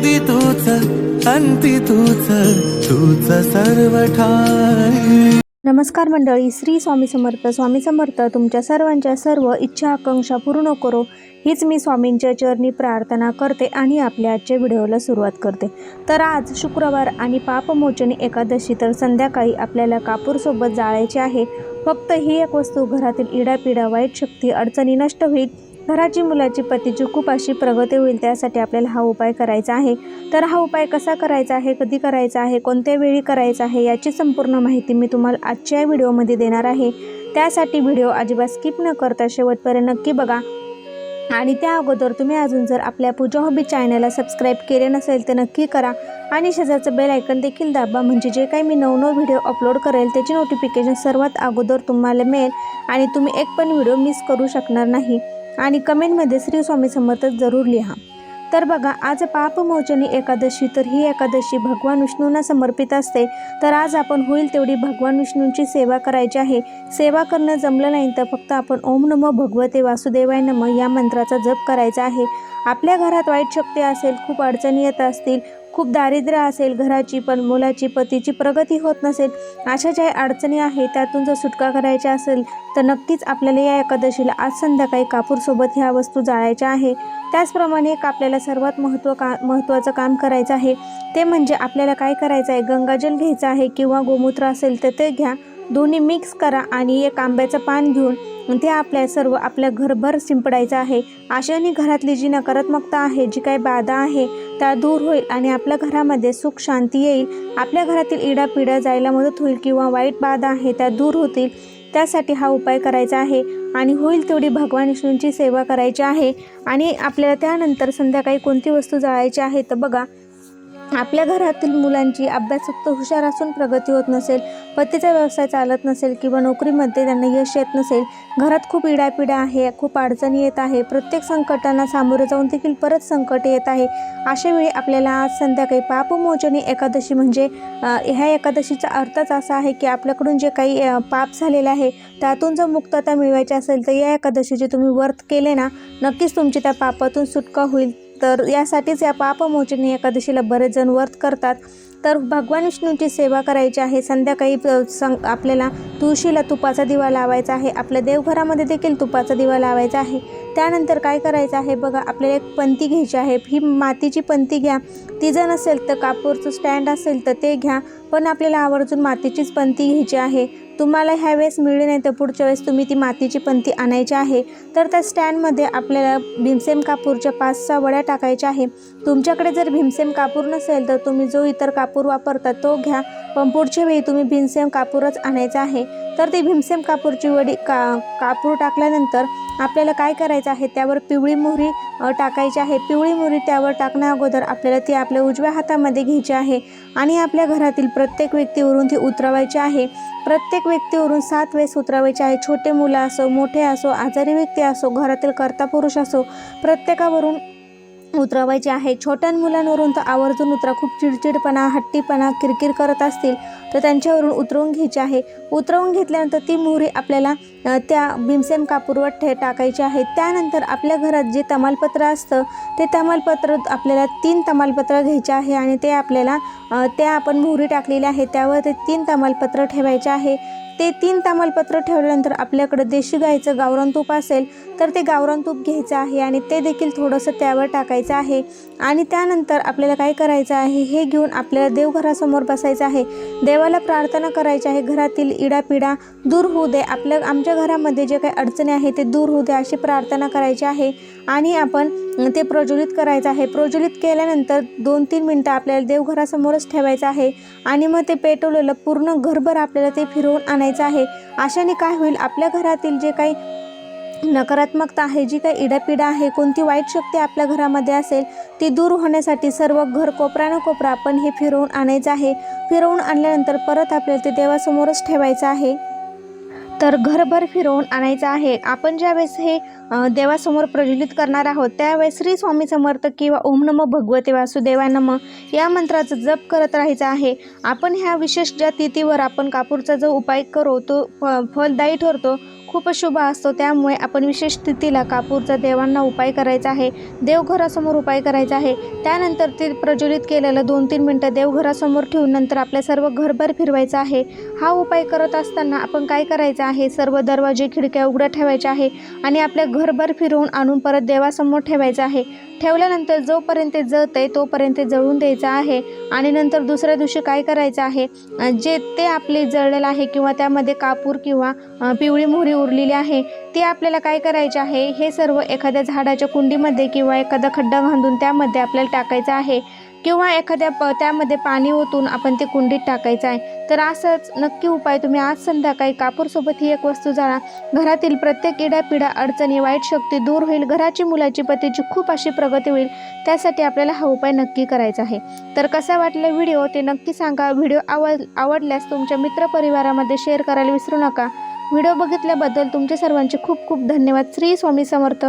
आधी तूच अंती तूच तूच सर्व ठाई नमस्कार मंडळी श्री स्वामी समर्थ. स्वामी समर्थ तुमच्या सर्वांच्या सर्व इच्छा आकांक्षा पूर्ण करो. हीच मी स्वामींच्या चरणी प्रार्थना करते आणि आपल्या आजच्या व्हिडिओला सुरुवात करते. तर आज शुक्रवार आणि पापमोचनी एकादशी तर संध्याकाळी आपल्याला कापूरसोबत जाळायचे आहे. फक्त ही एक वस्तू घरातील इडापिडा वाईट शक्ती अडचणी नष्ट होईल. घराची मुलाची पतीची खूप अशी प्रगती होईल त्यासाठी आपल्याला हा उपाय करायचा आहे. तर हा उपाय कसा करायचा आहे कधी करायचा आहे कोणत्या वेळी करायचा आहे याची संपूर्ण माहिती मी तुम्हाला आजच्या व्हिडिओमध्ये देणार आहे. त्यासाठी व्हिडिओ अजिबात स्किप न करता शेवटपर्यंत नक्की बघा. आणि त्या अगोदर तुम्ही अजून जर आपल्या पूजा हॉबी चॅनलला सबस्क्राईब केले नसेल तर नक्की करा. आणि शेजारचं बेल ऐकन देखील दाबा म्हणजे जे काही मी नवनव व्हिडिओ अपलोड करेल त्याची नोटिफिकेशन सर्वात अगोदर तुम्हाला मिळेल. आणि तुम्ही एक पण व्हिडिओ मिस करू शकणार नाही. आणि कमेंटमध्ये श्री स्वामी समर्थ जरूर लिहा. तर बघा आज पापमोचनी एकादशी तर ही एकादशी भगवान विष्णूंना समर्पित असते. तर आज आपण होईल तेवढी भगवान विष्णूंची सेवा करायची आहे. सेवा करणं जमलं नाही तर फक्त आपण ओम नमो भगवते वासुदेवाय नम या मंत्राचा जप करायचा आहे. आपल्या घरात वाईट शक्ती असेल खूप अडचणी येत असतील खूप दारिद्र्य असेल घराची पण मुलाची पतीची प्रगती होत नसेल अशा ज्या अडचणी आहेत त्यातून जर सुटका करायची असेल तर नक्कीच आपल्याला या एकादशीला आज संध्याकाळी कापूरसोबत ह्या वस्तू जाळायच्या आहे. त्याचप्रमाणे एक आपल्याला सर्वात महत्त्व का महत्त्वाचं काम करायचं आहे ते म्हणजे आपल्याला काय करायचं आहे? गंगाजल घ्यायचं आहे किंवा गोमूत्र असेल तर ते घ्या. दोन्ही मिक्स करा आणि एक आंब्याचं पान घेऊन ते आपल्या सर्व आपल्या घरभर शिंपडायचं आहे. अशाने घरातली जी नकारात्मकता आहे जी काही बाधा आहे त्या दूर होईल आणि आपल्या घरामध्ये सुख शांती येईल. आपल्या घरातील इडापिडा जायला मदत होईल किंवा वाईट बाधा आहे त्या दूर होतील. त्यासाठी हा उपाय करायचा आहे आणि होईल तेवढी भगवान विष्णूंची सेवा करायची आहे. आणि आपल्याला त्यानंतर संध्याकाळी कोणती वस्तू जाळायची आहे तर बघा आपल्या घरातील मुलांची अभ्यासात हुशार असून प्रगती होत नसेल पतीचा व्यवसाय चालत नसेल किंवा नोकरीमध्ये त्यांना यश येत नसेल घरात खूप इडापिडा आहे खूप अडचणी येत आहे प्रत्येक संकटांना सामोरं जाऊन देखील परत संकट येत आहे. अशा वेळी आपल्याला आज संध्याकाळी पापमोचनी एकादशी म्हणजे ह्या एकादशीचा अर्थच असा आहे की आपल्याकडून जे काही पाप झालेलं आहे त्यातून जर मुक्तता मिळवायची असेल तर या एकादशीचे तुम्ही व्रत केले ना नक्कीच तुमची त्या पापातून सुटका होईल. तर यासाठीच या पापमोचनी एकादशीला बरेच जण व्रत करतात. तर भगवान विष्णूंची सेवा करायची आहे. संध्याकाळी संग सं आपल्याला तुळशीला तुपाचा दिवा लावायचा आहे. आपल्या देवघरामध्ये देखील तुपाचा दिवा लावायचा आहे. त्यानंतर काय करायचं आहे बघा आपल्याला एक पंती घ्यायची आहे. ही मातीची पंती घ्या. ती जर नसेल तर कापूरचं स्टँड असेल तर ते घ्या. पण आपल्याला आवर्जून मातीचीच पंती घ्यायची आहे. तुम्हाला ह्या वेळेस मिळली नाही तर पुढच्या वेळेस तुम्ही ती मातीची पंथी आणायची आहे. तर त्या स्टँडमध्ये आपल्याला भीमसेन कापूरच्या पाच सहा वड्या टाकायच्या आहे. तुमच्याकडे जर भीमसेन कापूर नसेल तर तुम्ही जो इतर कापूर वापरता तो घ्या. पण पुढच्या वेळी तुम्ही भीमसेन कापूरच आणायचा आहे. तर ती भीमसेन कापूरची वडी का कापूर टाकल्यानंतर आपल्याला काय करायचं आहे? त्यावर पिवळी मोहरी टाकायची आहे. पिवळी मोहरी त्यावर टाकण्या अगोदर आपल्याला ती आपल्या उजव्या हातामध्ये घ्यायची आहे आणि आपल्या घरातील प्रत्येक व्यक्तीवरून ती उतरवायची आहे. प्रत्येक व्यक्तीवरून सात वेळेस उतरवायचे आहे. छोटे मुलं असो मोठे असो आजारी व्यक्ती असो घरातील कर्ता पुरुष असो प्रत्येकावरून उतरवायचे आहे. छोट्या मुलांवरून तर आवर्जून उतरा. खूप चिडचिडपणा हट्टीपणा किरकिर करत असतील तर त्यांच्यावरून उतरवून घ्यायचे आहे. उतरवून घेतल्यानंतर ती मोहरी आपल्याला त्या भीमसेम कापूरवर ठे टाकायची आहे. त्यानंतर आपल्या घरात जे तमालपत्र असतं ते तमालपत्र आपल्याला तीन तमालपत्र घ्यायचे आहे आणि ते आपल्याला त्या आपण मोहरी टाकलेल्या आहे त्यावर ते तीन तमालपत्र ठेवायचे आहे. ते तीन तमालपत्र ठेवल्यानंतर आपल्याकडं देशी गाईचं गावरान तूप असेल तर ते गावरान तूप घ्यायचं आहे आणि ते देखील थोडंसं त्यावर टाकायचं आहे. आणि त्यानंतर आपल्याला काय करायचं आहे हे घेऊन आपल्याला देवघरासमोर बसायचं आहे. देवाला प्रार्थना करायची आहे घरातील इडापिडा दूर होऊ दे. आपल्या आमच्या घरामध्ये जे काही अडचणी आहे ते दूर होऊ दे अशी प्रार्थना करायची आहे. आणि आपण ते प्रज्वलित करायचं आहे. प्रज्वलित केल्यानंतर दोन तीन मिनटं आपल्याला देवघरासमोरच ठेवायचं आहे. आणि मग ते पेटवलेलं पूर्ण घरभर आपल्याला ते फिरवून आणायचं आहे. अशाने काय होईल? आपल्या घरातील जे काही नकारात्मकता आहे जी काही इडापिडा आहे कोणती वाईट शक्ती आपल्या घरामध्ये असेल ती दूर होण्यासाठी सर्व घर कोपरा कोपरा आपण हे फिरवून आणायचं आहे. फिरवून आणल्यानंतर परत आपल्याला ते देवासमोरच ठेवायचं आहे. तर घरभर फिरवून आणायचं आहे. आपण ज्यावेळेस हे देवासमोर प्रज्वलित करणार आहोत त्यावेळेस श्री स्वामी समर्थ किंवा ओम नम भगवते वासुदेवा नम या मंत्राचा जप करत राहायचा आहे. आपण ह्या विशेष ज्या तिथीवर आपण कापूरचा जो उपाय करू तो फ फलदायी ठरतो खूप शुभ असतो. त्यामुळे आपण विशेष स्थितीला कापूरचा देवांना उपाय करायचा आहे. देवघरासमोर उपाय करायचा आहे. त्यानंतर ते प्रज्वलित केलेलं दोन तीन मिनटं देवघरासमोर ठेवून नंतर आपल्या सर्व घरभर फिरवायचं आहे. हा उपाय करत असताना आपण काय करायचं आहे? सर्व दरवाजे खिडक्या उघड्या ठेवायच्या आहे आणि आपल्या घरभर फिरवून आणून परत देवासमोर ठेवायचं आहे. ठेवल्यानंतर जोपर्यंत ते जळत आहे तोपर्यंत जळून द्यायचं आहे. आणि नंतर दुसऱ्या दिवशी काय करायचं आहे? जे ते आपले जळलेलं आहे किंवा त्यामध्ये कापूर किंवा पिवळी मोहरी उरलेली आहे ती आपल्याला काय करायचे आहे? हे सर्व एखाद्या झाडाच्या कुंडीमध्ये किंवा एखादा खड्डा बांधून त्यामध्ये आपल्याला टाकायचं आहे. किंवा एखाद्या प त्यामध्ये पाणी ओतून आपण ते कुंडीत टाकायचं आहे तर असंच नक्की उपाय तुम्ही आज संध्याकाळी कापूरसोबत ही एक वस्तू जाणा. घरातील प्रत्येक इडापिडा अडचणी वाईट शक्ती दूर होईल घराची मुलाची पतीची खूप अशी प्रगती होईल त्यासाठी आपल्याला हा उपाय नक्की करायचा आहे. तर कसा वाटला व्हिडिओ ते नक्की सांगा. व्हिडिओ आवड आवडल्यास तुमच्या मित्रपरिवारामध्ये शेअर करायला विसरू नका. व्हिडिओ बघितल्याबद्दल तुमचे सर्वांचे खूप खूप धन्यवाद. श्री स्वामी समर्थ.